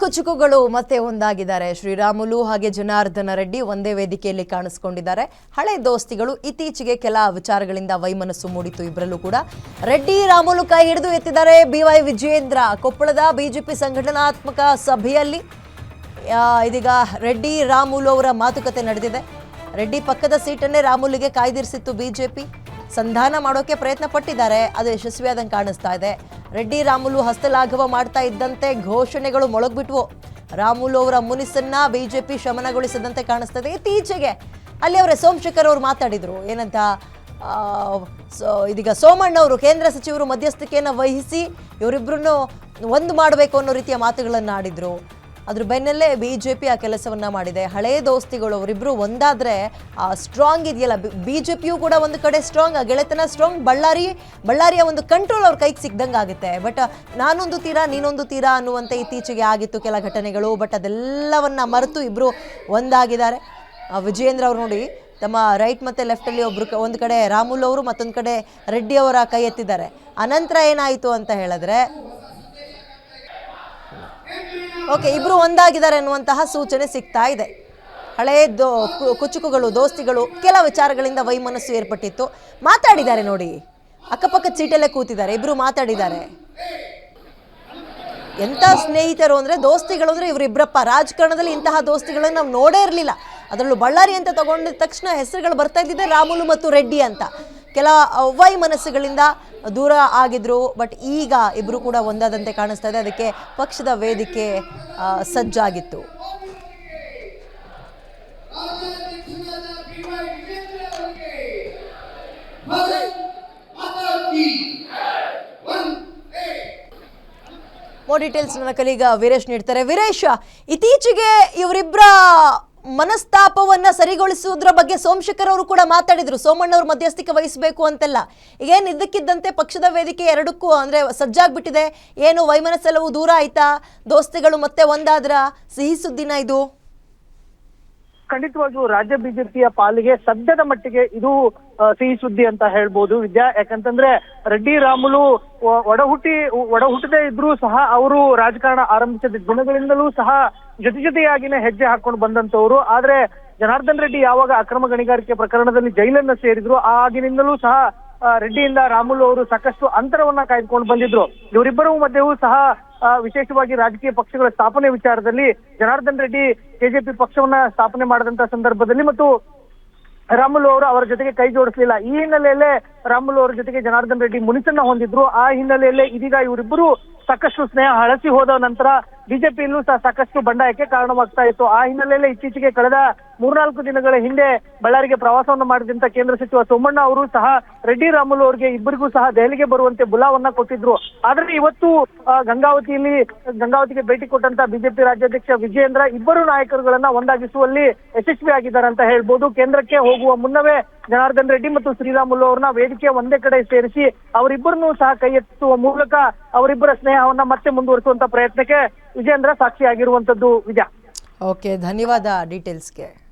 ಕುಚುಕುಗಳು ಮತ್ತೆ ಒಂದಾಗಿದ್ದಾರೆ. ಶ್ರೀರಾಮುಲು ಹಾಗೆ ಜನಾರ್ದನ ರೆಡ್ಡಿ ಒಂದೇ ವೇದಿಕೆಯಲ್ಲಿ ಕಾಣಿಸಿಕೊಂಡಿದ್ದಾರೆ. ಹಳೆ ದೋಸ್ತಿಗಳು ಇತ್ತೀಚೆಗೆ ಕೆಲ ವಿಚಾರಗಳಿಂದ ವೈಮನಸ್ಸು ಮೂಡಿತು ಇಬ್ಬರಲ್ಲೂ ಕೂಡ. ರೆಡ್ಡಿ, ರಾಮುಲು ಕೈ ಹಿಡಿದು ಎತ್ತಿದ್ದಾರೆ ಬಿವೈ ವಿಜಯೇಂದ್ರ. ಕೊಪ್ಪಳದ ಬಿಜೆಪಿ ಸಂಘಟನಾತ್ಮಕ ಸಭೆಯಲ್ಲಿ ಇದೀಗ ರೆಡ್ಡಿ, ರಾಮುಲು ಅವರ ಮಾತುಕತೆ ನಡೆದಿದೆ. ರೆಡ್ಡಿ ಪಕ್ಕದ ಸೀಟನ್ನೇ ರಾಮುಲಿಗೆ ಕಾಯ್ದಿರಿಸಿತ್ತು ಬಿಜೆಪಿ. ಸಂಧಾನ ಮಾಡೋಕೆ ಪ್ರಯತ್ನ ಪಟ್ಟಿದ್ದಾರೆ ಅದು ಯಶಸ್ವಿಯಾದಂಗೆ ಕಾಣಿಸ್ತಾ ಇದೆ. ರೆಡ್ಡಿ ರಾಮುಲು ಹಸ್ತಲಾಘವ ಮಾಡ್ತಾ ಇದ್ದಂತೆ ಘೋಷಣೆಗಳು ಮೊಳಗ್ಬಿಟ್ವು. ರಾಮುಲು ಅವರ ಮುನಿಸನ್ನ ಬಿಜೆಪಿ ಶಮನಗೊಳಿಸದಂತೆ ಕಾಣಿಸ್ತದೆ. ಇತ್ತೀಚೆಗೆ ಅಲ್ಲಿ ಅವರ ಸೋಮಶೇಖರ್ ಅವರು ಮಾತಾಡಿದ್ರು. ಏನಂತ ಸೊ, ಇದೀಗ ಸೋಮಣ್ಣ ಅವರು ಕೇಂದ್ರ ಸಚಿವರು ಮಧ್ಯಸ್ಥಿಕೆಯನ್ನು ವಹಿಸಿ ಇವರಿಬ್ಬರನ್ನು ಒಂದು ಮಾಡಬೇಕು ಅನ್ನೋ ರೀತಿಯ ಮಾತುಗಳನ್ನು ಆಡಿದ್ರು. ಅದ್ರ ಬೆನ್ನಲ್ಲೇ ಬಿ ಜೆ ಪಿ ಆ ಕೆಲಸವನ್ನ ಮಾಡಿದೆ. ಹಳೆ ದೋಸ್ತಿಗಳು ಅವರಿಬ್ರು ಒಂದಾದ್ರೆ ಆ ಸ್ಟ್ರಾಂಗ್ ಇದೆಯಲ್ಲ. ಬಿ ಜೆ ಪಿಯು ಕೂಡ ಒಂದು ಕಡೆ ಸ್ಟ್ರಾಂಗ್ ಆ ಗೆಳೆತನ ಸ್ಟ್ರಾಂಗ್ ಬಳ್ಳಾರಿ, ಬಳ್ಳಾರಿಯ ಒಂದು ಕಂಟ್ರೋಲ್ ಅವ್ರ ಕೈಗೆ ಸಿಕ್ದಂಗೆ ಆಗುತ್ತೆ. ಬಟ್ ನಾನೊಂದು ತೀರಾ, ನೀನೊಂದು ತೀರಾ ಅನ್ನುವಂತೆ ಇತ್ತೀಚೆಗೆ ಆಗಿತ್ತು ಕೆಲ ಘಟನೆಗಳು. ಬಟ್ ಅದೆಲ್ಲವನ್ನ ಮರೆತು ಇಬ್ರು ಒಂದಾಗಿದ್ದಾರೆ. ವಿಜಯೇಂದ್ರ ಅವ್ರು ನೋಡಿ, ತಮ್ಮ ರೈಟ್ ಮತ್ತೆ ಲೆಫ್ಟಲ್ಲಿ ಒಬ್ರು ಒಂದು ಕಡೆ ರಾಮುಲ್ ಅವರು, ಮತ್ತೊಂದು ಕಡೆ ರೆಡ್ಡಿ ಅವರ ಕೈ ಎತ್ತಿದ್ದಾರೆ. ಅನಂತರ ಏನಾಯಿತು ಅಂತ ಹೇಳಿದ್ರೆ ಓಕೆ ಇಬ್ಬರು ಒಂದಾಗಿದ್ದಾರೆ ಅನ್ನುವಂತಹ ಸೂಚನೆ ಸಿಗ್ತಾ ಇದೆ. ಹಳೇ ದೋ ಕುಚುಕುಗಳು, ದೋಸ್ತಿಗಳು, ಕೆಲ ವಿಚಾರಗಳಿಂದ ವೈಮನಸ್ಸು ಏರ್ಪಟ್ಟಿತ್ತು. ಮಾತಾಡಿದ್ದಾರೆ ನೋಡಿ. ಅಕ್ಕಪಕ್ಕ ಚೀಟಲ್ಲೇ ಕೂತಿದ್ದಾರೆ ಇಬ್ಬರು ಮಾತಾಡಿದ್ದಾರೆ. ಎಂಥ ಸ್ನೇಹಿತರು ಅಂದರೆ ದೋಸ್ತಿಗಳು ಅಂದರೆ ಇವರಿಬ್ಬರಪ್ಪ ರಾಜಕಾರಣದಲ್ಲಿ ಇಂತಹ ದೋಸ್ತಿಗಳನ್ನು ನಾವು ನೋಡೇ ಇರಲಿಲ್ಲ. ಅದರಲ್ಲೂ ಬಳ್ಳಾರಿ ಅಂತ ತಗೊಂಡಿದ ತಕ್ಷಣ ಹೆಸರುಗಳು ಬರ್ತಾ ಇದ್ದಿದ್ದೆ ರಾಮುಲು ಮತ್ತು ರೆಡ್ಡಿ ಅಂತ. ಕೆಲ ವೈ ಮನಸ್ಸುಗಳಿಂದ ದೂರ ಆಗಿದ್ರು, ಬಟ್ ಈಗ ಇಬ್ಬರು ಕೂಡ ಒಂದಾದಂತೆ ಕಾಣಿಸ್ತಾ ಇದೆ. ಅದಕ್ಕೆ ಪಕ್ಷದ ವೇದಿಕೆ ಸಜ್ಜಾಗಿತ್ತು. ಮೋರ್ ಡೀಟೇಲ್ಸ್ ನನ್ನ ಕಲೀಗ ವೀರೇಶ್ ನೀಡ್ತಾರೆ. ವೀರೇಶ್, ಇತ್ತೀಚೆಗೆ ಇವರಿಬ್ಬರ ಮನಸ್ತಾಪವನ್ನ ಸರಿಗೊಳಿಸುವುದರ ಬಗ್ಗೆ ಸೋಮಶೇಖರ್ ಅವರು ಕೂಡ ಮಾತಾಡಿದ್ರು. ಸೋಮಣ್ಣ ಅವರು ಮಧ್ಯಸ್ಥಿಕೆ ವಹಿಸಬೇಕು ಅಂತೆಲ್ಲ. ಏನು ಇದ್ದಕ್ಕಿದ್ದಂತೆ ಪಕ್ಷದ ವೇದಿಕೆ ಎರಡಕ್ಕೂ ಅಂದ್ರೆ ಸಜ್ಜಾಗ್ಬಿಟ್ಟಿದೆ. ಏನು ವೈಮನಸ್ಸೆಲ್ಲವೂ ದೂರ ಆಯ್ತಾ? ದೋಸ್ತಿಗಳು ಮತ್ತೆ ಒಂದಾದ್ರ? ಸಿಹಿ ಸುದ್ದಿನ ಇದು. ಖಂಡಿತವಾಗಿಯೂ ರಾಜ್ಯ ಬಿಜೆಪಿಯ ಪಾಲಿಗೆ ಸದ್ಯದ ಮಟ್ಟಿಗೆ ಇದು ಸಿಹಿ ಸುದ್ದಿ ಅಂತ ಹೇಳ್ಬೋದು. ವಿದ್ಯಾ, ಯಾಕಂತಂದ್ರೆ ರೆಡ್ಡಿ, ರಾಮುಲು ಒಡಹುಟ್ಟಿ, ಒಡಹುಟ್ಟದೇ ಇದ್ರೂ ಸಹ ಅವರು ರಾಜಕಾರಣ ಆರಂಭಿಸಿದ ದಿನಗಳಿಂದಲೂ ಸಹ ಜೊತೆ ಜೊತೆಯಾಗಿನೇ ಹೆಜ್ಜೆ ಹಾಕೊಂಡು ಬಂದಂತವರು ಆದ್ರೆ ಜನಾರ್ದನ್ ರೆಡ್ಡಿ ಯಾವಾಗ ಅಕ್ರಮ ಗಣಿಗಾರಿಕೆ ಪ್ರಕರಣದಲ್ಲಿ ಜೈಲನ್ನ ಸೇರಿದ್ರು ಆಗಿನಿಂದಲೂ ಸಹ ರೆಡ್ಡಿಯಿಂದ ರಾಮುಲು ಅವರು ಸಾಕಷ್ಟು ಅಂತರವನ್ನ ಕಾಯ್ದುಕೊಂಡು ಬಂದಿದ್ರು. ಇವರಿಬ್ಬರ ಮಧ್ಯವೂ ಸಹ ವಿಶೇಷವಾಗಿ ರಾಜಕೀಯ ಪಕ್ಷಗಳ ಸ್ಥಾಪನೆ ವಿಚಾರದಲ್ಲಿ ಜನಾರ್ದನ್ ರೆಡ್ಡಿ ಕೆಜೆಪಿ ಪಕ್ಷವನ್ನ ಸ್ಥಾಪನೆ ಮಾಡಿದಂತ ಸಂದರ್ಭದಲ್ಲಿ ಮತ್ತು ರಾಮುಲು ಅವರು ಅವರ ಜೊತೆಗೆ ಕೈ ಜೋಡಿಸಲಿಲ್ಲ. ಈ ಹಿನ್ನೆಲೆಯಲ್ಲೇ ರಾಮುಲು ಅವರ ಜೊತೆಗೆ ಜನಾರ್ದನ್ ರೆಡ್ಡಿ ಮುನಿಸನ್ನ ಹೊಂದಿದ್ರು. ಆ ಹಿನ್ನೆಲೆಯಲ್ಲೇ ಇದೀಗ ಇವರಿಬ್ಬರು ಸಾಕಷ್ಟು ಸ್ನೇಹ ಹಳಸಿ ಹೋದ ನಂತರ ಬಿಜೆಪಿಯಲ್ಲೂ ಸಹ ಸಾಕಷ್ಟು ಬಂಡಾಯಕ್ಕೆ ಕಾರಣವಾಗ್ತಾ ಇತ್ತು. ಆ ಹಿನ್ನೆಲೆಯಲ್ಲಿ ಇತ್ತೀಚೆಗೆ ಕಳೆದ ಮೂರ್ನಾಲ್ಕು ದಿನಗಳ ಹಿಂದೆ ಬಳ್ಳಾರಿಗೆ ಪ್ರವಾಸವನ್ನು ಮಾಡಿದಂತ ಕೇಂದ್ರ ಸಚಿವ ಸೋಮಣ್ಣ ಅವರು ಸಹ ರೆಡ್ಡಿ ರಾಮುಲು ಅವರಿಗೆ ಇಬ್ಬರಿಗೂ ಸಹ ದೆಹಲಿಗೆ ಬರುವಂತೆ ಬುಲಾವನ್ನ ಕೊಟ್ಟಿದ್ರು. ಆದ್ರೆ ಇವತ್ತು ಗಂಗಾವತಿಯಲ್ಲಿ, ಗಂಗಾವತಿಗೆ ಭೇಟಿ ಕೊಟ್ಟಂತ ಬಿಜೆಪಿ ರಾಜ್ಯಾಧ್ಯಕ್ಷ ವಿಜಯೇಂದ್ರ ಇಬ್ಬರು ನಾಯಕರುಗಳನ್ನ ಒಂದಾಗಿಸುವಲ್ಲಿ ಯಶಸ್ವಿಯಾಗಿದ್ದಾರೆ ಅಂತ ಹೇಳ್ಬೋದು. ಕೇಂದ್ರಕ್ಕೆ ಹೋಗುವ ಮುನ್ನವೇ ಜನಾರ್ದನ್ ರೆಡ್ಡಿ ಮತ್ತು ಶ್ರೀರಾಮುಲು ಅವ್ರನ್ನ ವೇದಿಕೆ ಒಂದೇ ಕಡೆ ಸೇರಿಸಿ ಅವರಿಬ್ಬರನ್ನೂ ಸಹ ಕೈ ಎತ್ತುವ ಮೂಲಕ ಅವರಿಬ್ಬರ ಸ್ನೇಹವನ್ನ ಮತ್ತೆ ಮುಂದುವರಿಸುವಂತ ಪ್ರಯತ್ನಕ್ಕೆ ವಿಜೇಂದ್ರ ಸಾಕ್ಷಿಯಾಗಿರುವಂತದ್ದು ವಿಜಯ. ಓಕೆ ಧನ್ಯವಾದ ಡೀಟೇಲ್ಸ್ಗೆ